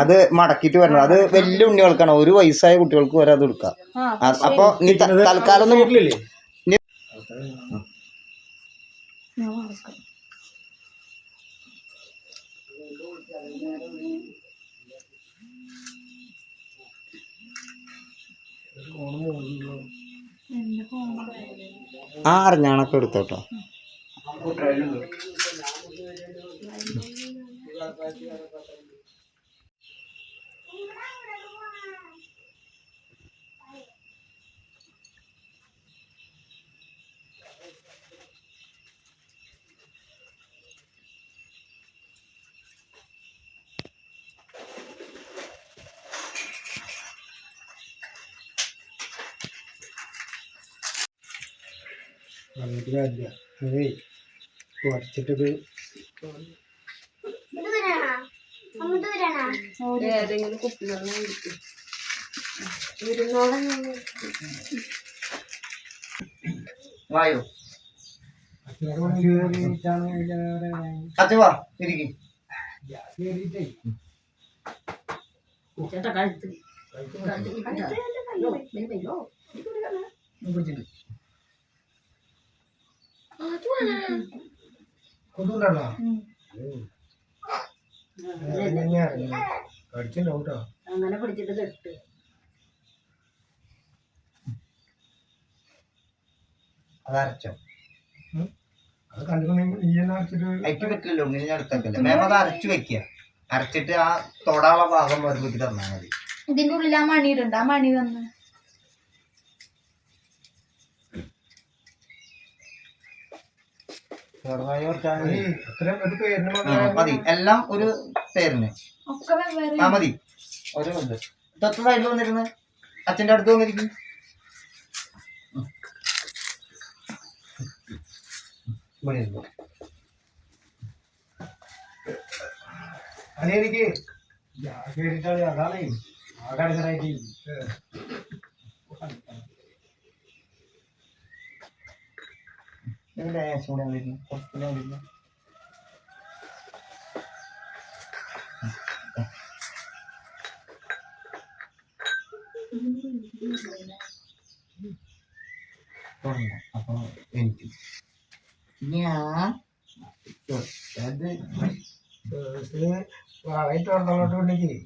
അത് മടക്കിട്ട് വരണം. അത് വലിയ ഉണ്ണികൾക്കാണ്. ഒരു വയസ്സായ കുട്ടികൾക്ക് വരെ അത് എടുക്കാം. അപ്പൊ നീ തൽക്കാലം ഒന്നും ഞാൻ ആ അറിഞ്ഞാണൊക്കെ എടുത്തോട്ടോ. കാര്യമില്ല അതേ കുറച്ചിട്ടത് ഏതെങ്കിലും കുപ്പി വെള്ളം കുടിക്കും വായോ കയറിയിട്ടാണ് സത്യവാ ഇരിക്കും കയറിയിട്ടേ ചേട്ടാ കഴുത്ത് കേട്ടോ അങ്ങനെ പിടിച്ചിട്ട് കെട്ട്. അതരച്ചോ അത് കണ്ടിട്ടുണ്ടെങ്കിൽ ഈ എന്നെ അടിച്ചിട്ട് അയച്ചു പറ്റില്ലല്ലോ ഇങ്ങനെ ഞാൻ എടുത്തേക്കല്ലേ മേമ അത് അരച്ചു വെക്കുക. അരച്ചിട്ട് ആ തൊടാനുള്ള ഭാഗം വരുമ്പോഴേക്ക് തന്നാൽ മതി. ഇതിന്റെ ഉള്ളിൽ ആ മണി ഇടണ്ട. ആ മണി തന്ന്. മതി. എല്ലാം ഒരു പേരിന്. ആ മതി. ഒരു ഇത് അച്ഛന്റെ സൈഡിൽ വന്നിരുന്ന്? അച്ഛന്റെ അടുത്ത് വന്നിരിക്കും. അതെനിക്ക് അതാണ്. ആ ഇതിന്റെ ലേശം കൂടെ വരുന്നു കുറച്ചുകൂടെ വരുന്നു. തുറന്നു അപ്പൊ എനിക്ക് ഞാൻ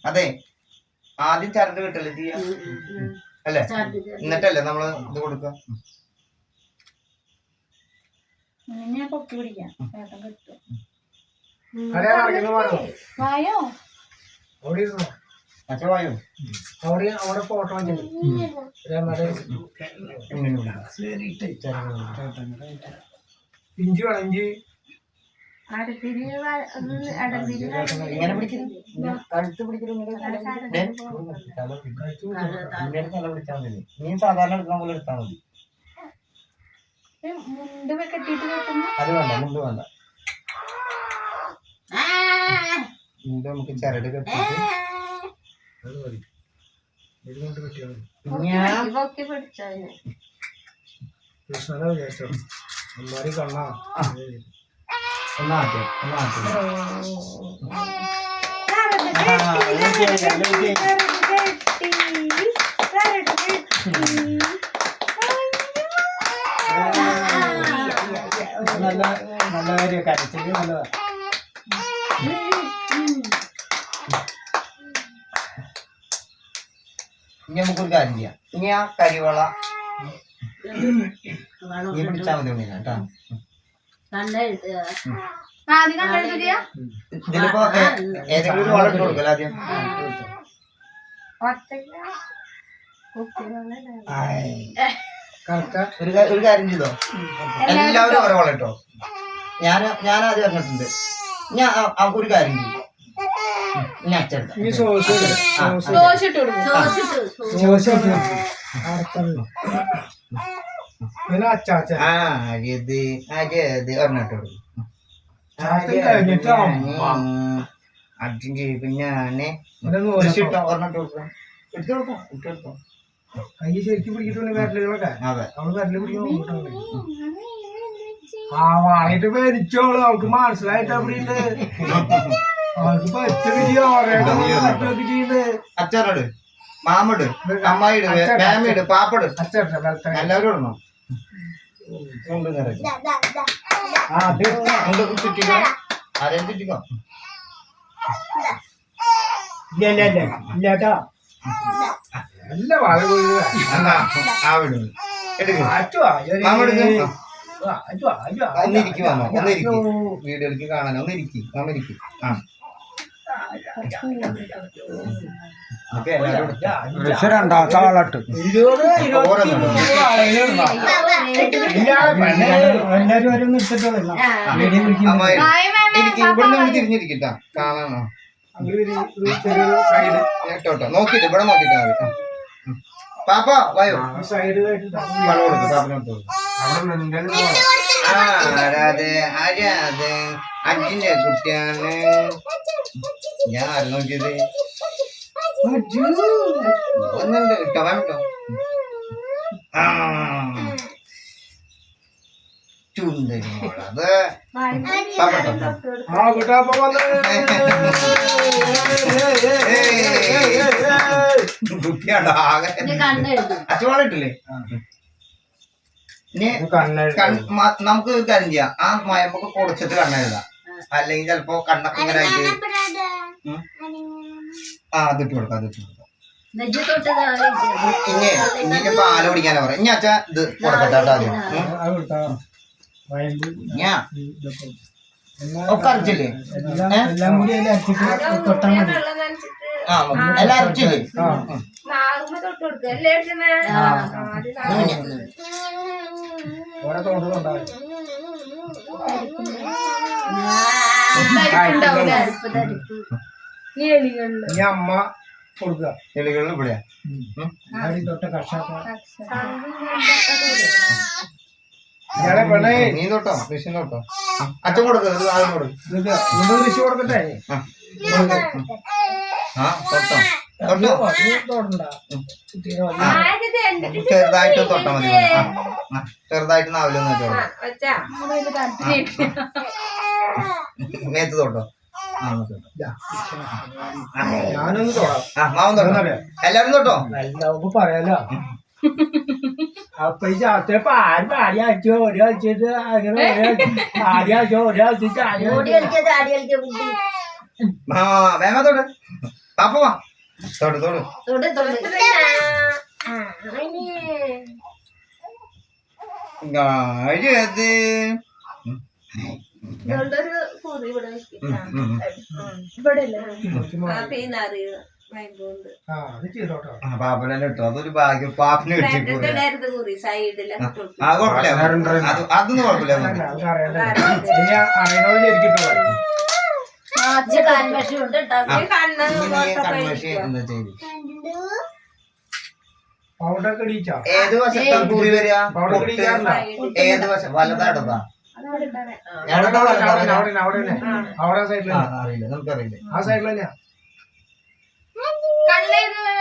അത് ആദ്യം ചരട് കിട്ടല്ലേ ചെയ്യാ? അല്ലേ? എന്നിട്ടല്ലേ നമ്മൾ ഇത് കൊടുക്കുക ഞാൻ പൊക്കി പിടിക്കാം. കിട്ടും. വായോ? അവിടെ അവിടെ ഫോട്ടോ ഇഞ്ചി വേണം ഇങ്ങനെ കഴുത്ത് പിടിക്കരുത് തല പിടിച്ചാൽ മതി. നീ സാധാരണ എടുക്കാൻ പോലെ എടുത്താൽ മതി. മുണ്ട് കെട്ടിട്ട് കെട്ടുന്നു അത് വേണ്ട മുണ്ട് വേണ്ട. മുണ്ട് നമുക്ക് ചരട് കെട്ടിട്ട് അമ്മാരി കണ്ണാ. ഒന്നാട്ടെ ഒന്നാട്ടെ നല്ല നല്ല കാര്യം കരച്ചിൽ നല്ലതാ ഇനി നമുക്കൊരു കാര്യം ചെയ്യാം. ഇനി ആ കരിവള നീ പിടിച്ചാൽ മതി കേട്ടാ. ഇതിലിപ്പോ ഏതെങ്കിലും ഒരു വള ഇട്ട് കൊടുക്കല ആദ്യം. ഒരു ഒരു കാര്യം ചെയ്തോ? എല്ലാവരും ഓരോ കേട്ടോ. ഞാൻ ഞാൻ ആദ്യം പറഞ്ഞിട്ടുണ്ട് ഞാൻ ഒരു കാര്യം ചെയ്തു ഞാൻ അച്ഛൻ ഈ സോസ് സോസ് ദോശ ഇട്ട് സോസ് അടുത്തല്ലോ പിന്നെ അച്ചാച്ച ആ അജയത് അജയത് പറഞ്ഞിട്ട് കൊടുക്കും. ചാത്തൻ കഴിഞ്ഞിട്ട് അമ്മ. അർജുൻ ചെയ്യും ഞാൻ. ഇവിടെ കൃഷി നൂലപ്പം. ഇട്ടോ ഒരെണ്ണം ഇട്ട് കൊടുക്കാം. എടുത്തു കൊടുക്കാം ഇട്ട് കൊടുക്കാം കൈ ശരിക്കും പിടിച്ചിട്ടുണ്ട് വിരലുകളൊക്കെ. അതെ. അവൾ വിരൽ പിടിക്കാൻ ആ വാങ്ങിട്ട് പേരിച്ചോളൂ അവൾക്ക് മനസ്സിലായിട്ട് അവിടെ ഉണ്ട് അവൾക്ക് മാമിട് അമ്മായിട് ഫാമിയിട് പാപ്പട് എല്ലാവരും ഇടണം ചുറ്റിക്കോ. ആരെയും ചുറ്റിക്കോ? ഇല്ല ഇല്ല ഇല്ല. ഇല്ലാട്ടാ നല്ല വാഴ ഒന്നിരിക്കും വന്നോ ഒന്നിരിക്കും. വീഡിയോയിലേക്ക് കാണാൻ ഒന്നിരിക്കും മാമിരിക്കും ആ. രണ്ടാമത്തെ ആളട്ട് ഇവിടുന്ന് തിരിഞ്ഞിരിക്കട്ടാ കാണാനോ നോക്കിട്ട് ഇവിടെ നോക്കിട്ടാ. പാപ്പ വായോ. ആരാത് ആരാത് അച്ഛന്റെ കുട്ടിയാണ്. ഞാൻ ആര് നോക്കിയത്. ഒന്നുണ്ട് കിട്ടോ വേണ്ടോ ആ. മ- നമുക്ക് കാര്യം ചെയ്യാം ആ മയമ്പൊക്കെ കുടിച്ചിട്ട് കണ്ണെഴുതാം അല്ലെങ്കിൽ ചിലപ്പോ കണ്ണൊക്കെ ഇങ്ങനെ ആയിട്ട് ഉം. ആ അതിട്ട് കൊടുക്കാം അതിട്ട് കൊടുക്കാം ഇനി ഇനി പാൽ കുടിക്കാനാ പറയാം ഇനി അച്ഛാ ഇത് കൊടുക്കട്ടെ കേട്ടോ ഒക്കെ. അരച്ചില്ലേ? എല്ലാം കൂടി അതിൽ അരച്ചിട്ട് തൊട്ടാൽ മതി. എല്ലാം അരച്ചില്ലേ? അമ്മ കൊടുക്കുക. എലികളിൽ ഇവിടെയാ. തൊട്ട കർഷക ഇയാളെ പെണ്ണേ നീ തൊട്ടോ കൃഷി തൊട്ടോ അച്ഛൻ കൊടുക്കുക ഇത് ആദ്യം കൊടുക്കും. ഇത് നിങ്ങൾ കൃഷി കൊടുക്കട്ടെ? ആ. ആ തൊട്ടോ. തൊട്ടോ. നീ തൊടണ്ട കുട്ടീനെ വന്ന് ചെറുതായിട്ട് തൊട്ടാ മതി ചെറുതായിട്ട് നാവിലൊന്ന് വെച്ചോളൂ. മേത്ത് തൊട്ടോ. ഞാനൊന്ന് തൊടാം. ആ മാവൻ തൊട്ടോ. പറയാലോ. അപ്പൊ ഈ ചാത്തപ്പ ആര് പാടി അടിച്ചോ ഒരു കളിച്ചിട്ട് അങ്ങനെ ആടി അടിച്ചോ ഒരു കളിച്ചിട്ട് ആടി വേഗം തൊട്ട് പാപ്പ വാ അത് ഇവളുടെ കുറി ഇവിടെ. ഇവിടെ അത് പാപ്പനെ ഇട്ടോ. അതൊരു ഭാഗ്യം. പാപ്പിന് സൈഡിലൊക്കെ ആ കുഴപ്പമില്ല. അത് അതൊന്നും കുഴപ്പമില്ല. കേട്ടോ. ഏത് വശത്താ കുറി വരിക? ഏത് വശം? വലതാ? ഇടതാ അവിടെ നമുക്കറിയില്ല. ആ സൈഡിൽ തന്നെയാ.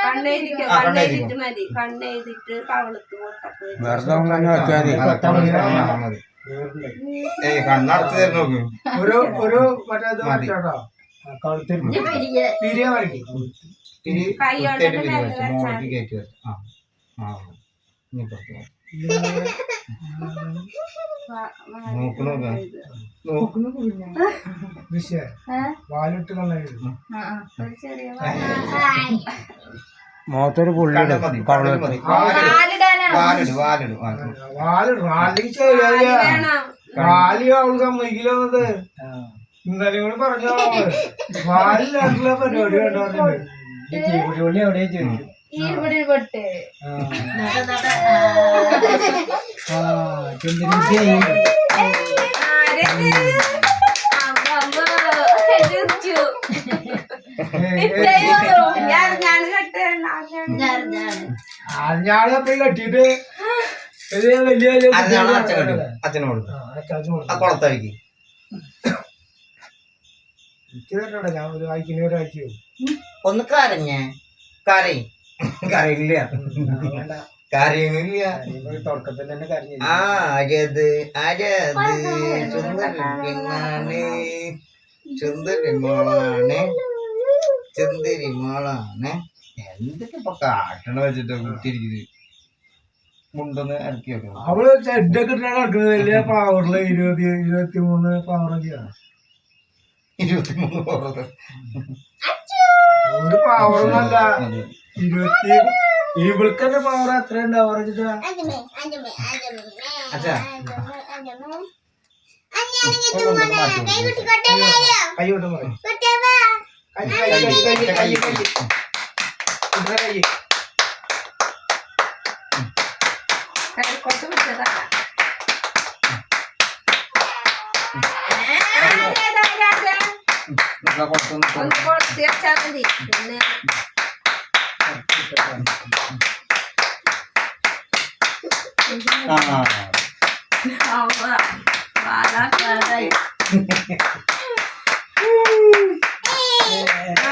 കണ്ണെഴുതിട്ട് മതി. കണ്ണെഴുതിട്ട് കവളത്ത് പൊട്ടൊക്കെ വെറുതെ അങ്ങനെ വെച്ചാൽ മതി. ഏയ് കണ്ണടച്ച് തരുന്ന ഒരു ഒരു മറ്റേ ഇത് ഇജ്ജ് പിരിയെ പിരിയ വരയ്ക്കും ഇനി കൈ കുത്തിയിട്ട് കൊണ്ടിട്ട് പിരി മെല്ലെ വെച്ച്, വെച്ചാൽ മോളിലേക്ക് കയറ്റി വെച്ച്. ആ ആ ഇനി പുറത്ത് പോ. നോക്ക് നോക്ക് നോക്ക് നോക്ക് പിന്നെ. വിഷയ. വാലിട്ട് കണ്ണു മുഖത്തൊരു പുള്ളി കണ്ണ് മതി കണ്ണിൽ മതി. വാലിട് വാലിട് വാലിട് വാലിട് വാലിട്ട് വാലിക്ക് ശരിയായ വേണം? വാലി അവൾ സമ്മതിക്കില്ലത് ഇന്നലെ കൂടി പറഞ്ഞോ വാലിലായിട്ടുള്ള പരിപാടി കണ്ടോ ഈ ചോദിക്കും? ഇവിടെ പെട്ട് നട നട ആ. ചെന്തിന് ചെയ്യും ഞാൻ പോയി കെട്ടിട്ട് വലിയ അച്ഛൻ കണ്ടു അച്ഛന് കൊടുക്കും. ആ, ഒരു വായിക്കുന്ന ഒന്ന് കരഞ്ഞേ. കരയും. കരയില്ല. കരയുന്നില്ല തുടക്കത്തിൽ തന്നെ കരഞ്ഞു ആ അജത് അജത്. സുന്ദരി സുന്ദരി മോളാണ്. സുന്ദരി മോളാണ്. എന്തൊക്കെ ഇപ്പൊ കാട്ടണ വെച്ചിട്ട് കുത്തിരിക്കുന്നത് മുണ്ടൊന്ന് ഇറക്കി വെക്കണം. അവൾ ചെഡൊക്കെ ഇട്ടാണ് വലിയ പവറിൽ ഇരുപത്തി ഇരുപത്തി മൂന്ന് പവറൊക്കെയാണ് ഇരുപത്തിമൂന്ന് പവർ ഒരു പവറൊന്നല്ല ഇരുപത്തി ഇവൾക്ക് തന്നെ പവർ എത്ര ഉണ്ട്? അച്ഛാ. കൈ കൈ കൈ കൈ കൈ. കൈ കൈ ഇത്ര കൈ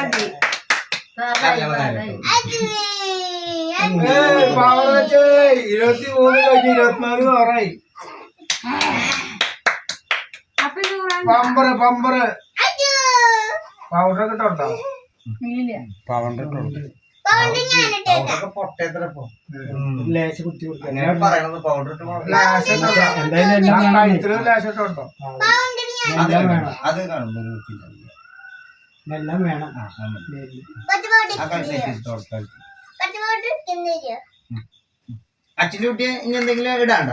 കുറച്ച് ഇരുപത്തി മൂന്ന് കഴിഞ്ഞ് ഇരുപത്തിനാല് വേണ്ട. പമ്പറ് പമ്പറ്. പൗഡറൊക്കെ ഇട്ടോ പൗഡർ ഇത്രയും ലേശം ഇട്ടോ അത് കാണും. അത് കാണുമ്പോ ഒരു വൃത്തിയില്ല. എല്ലാം വേണം. അച്ഛന്റെ കുട്ടി ഇനി എന്തെങ്കിലും ഇടാണ്ട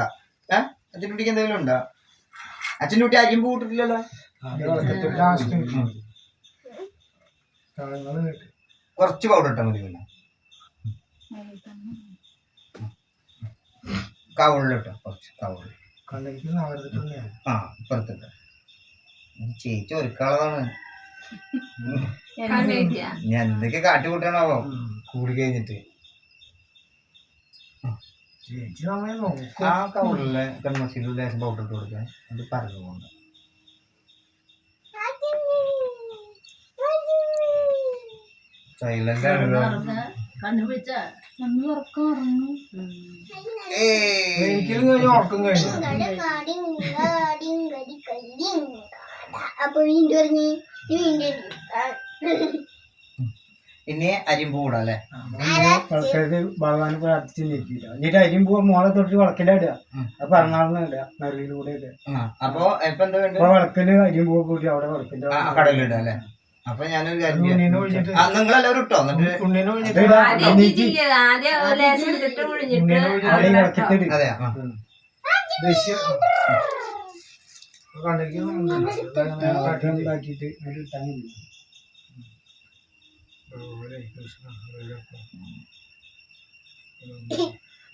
അച്ഛന്റെ കുട്ടിക്ക് എന്തെങ്കിലും ഉണ്ടോ? അച്ഛന്റെ കുട്ടി അരിമ്പ് കൂട്ടിട്ടില്ലല്ലോ കുറച്ച് പൗഡർ ഇട്ടാൽ മതി പിന്നെ. കവളിലിട്ടോ കുറച്ച് കവളിൽ ആ ഇപ്പുറത്തിട്ട് ചേച്ചി ഒരുക്കളതാണ്. ഞാൻ എന്തൊക്കെ കാട്ടി കൂട്ടണാവോ കൂടി കഴിഞ്ഞിട്ട്. ചേച്ചി നമ്മളെ നോക്കും. ആ കവളിലെ കൺമസിയിൽ ലേശം പൗഡർ ഇട്ട് കൊടുക്കാൻ അത് പറഞ്ഞു പോകണ്ട. സൈലന്റ് ആണല്ലോ എനിക്കും കഴിഞ്ഞു ഉറക്കം കഴിഞ്ഞു അപ്പൊ പറഞ്ഞ് ഇനി അരിമ്പൂ കൂടാല്ലേ ഭഗവാൻ പ്രാർത്ഥിച്ച് നിൽക്കില്ല എന്നിട്ട് അരിമ്പൂ മോളെ തൊട്ട് വിളക്കിന്റെ ഇടുക. അപ്പൊ പറഞ്ഞാളെന്ന് ഇടുക. നെറിയിലൂടെ ഇടുക. ആ, അപ്പൊ ഇപ്പൊ എന്താ വേണ്ടത്? അപ്പൊ വിളക്കിൽ അരിയും പോവാൻ കൂട്ടി അവിടെ വിളക്കിന്റെ കടലിടുക കടലിടാ അല്ലേ? അപ്പൊ ഞാനൊരു കാര്യം ആ നിങ്ങളെല്ലാവരും ഇട്ടോ? എന്നിട്ട് ഉണ്ണിനെ ഒരു ഉണ്ടാക്കിയിട്ട് അതിൽ ഇട്ടാൽ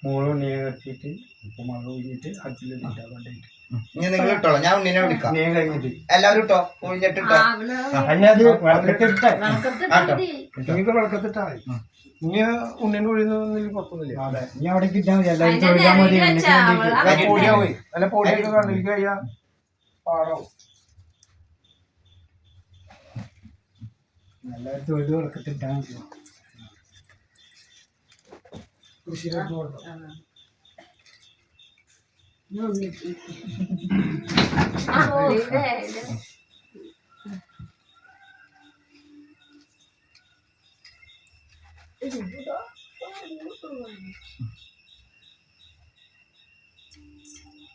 മോൾ ഉണ്ണിയെ കെട്ടിയിട്ട് ഉപ്പുമുളക് ഒഴിഞ്ഞിട്ട് അച്ഛനിട്ടാ കൊണ്ടിട്ട് ഇനി നിങ്ങൾ ഇട്ടോളാം ഞാൻ ഉണ്ണിനെ വിളിക്കാം ഉണ്ണിയെ കഴിഞ്ഞിട്ട് എല്ലാവരും ഇട്ടോ ഒഴിഞ്ഞിട്ട് ഇട്ടോ ആ, അവൾ അല്ലാതെ വിളക്കത്തിട്ടേ ആട്ടോ നിങ്ങൾക്ക് വിളക്കത്തിട്ടാ മതി ഇനി ഉണ്ണിന്റെ ഒഴിയുന്നതിൽ കുഴപ്പമൊന്നുമില്ല അതെ ഇനി അവിടെ കിട്ടാൻ മതി എല്ലാവരും തൊഴിലാൽ മതി പൊടിയൊക്കെ കണ്ടിരിക്കുക പാടാവും എല്ലാവരും തൊഴിൽ വിളക്കത്തിട്ടാ മതി. കൃഷിയിലോട്ട് കൊടുക്കാം ഇതേ, ഇത്.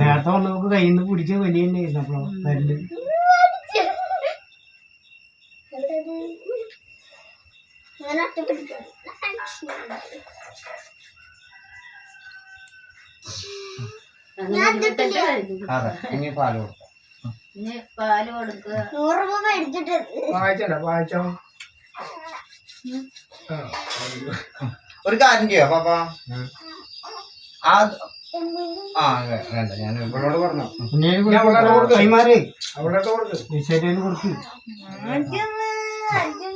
നേരത്തെ വന്നവർക്ക് കയ്യിൽ നിന്ന് പിടിച്ച വലിയ അപ്പോ. അതെ ഇനി പാൽ കൊടുക്കാം. ഇനി പാൽ കൊടുക്കുക. നൂറ് രൂപ മേടിച്ചിട്ട് വായിച്ചണ്ട വായിച്ചോ. ഒരു കാര്യം ചെയ്യാ പാപ്പ. ആ ആ വേണ്ട ഞാൻ ഇവളോട് പറഞ്ഞു. കൊടുക്ക്. കൊടുക്ക്. ആദ്യം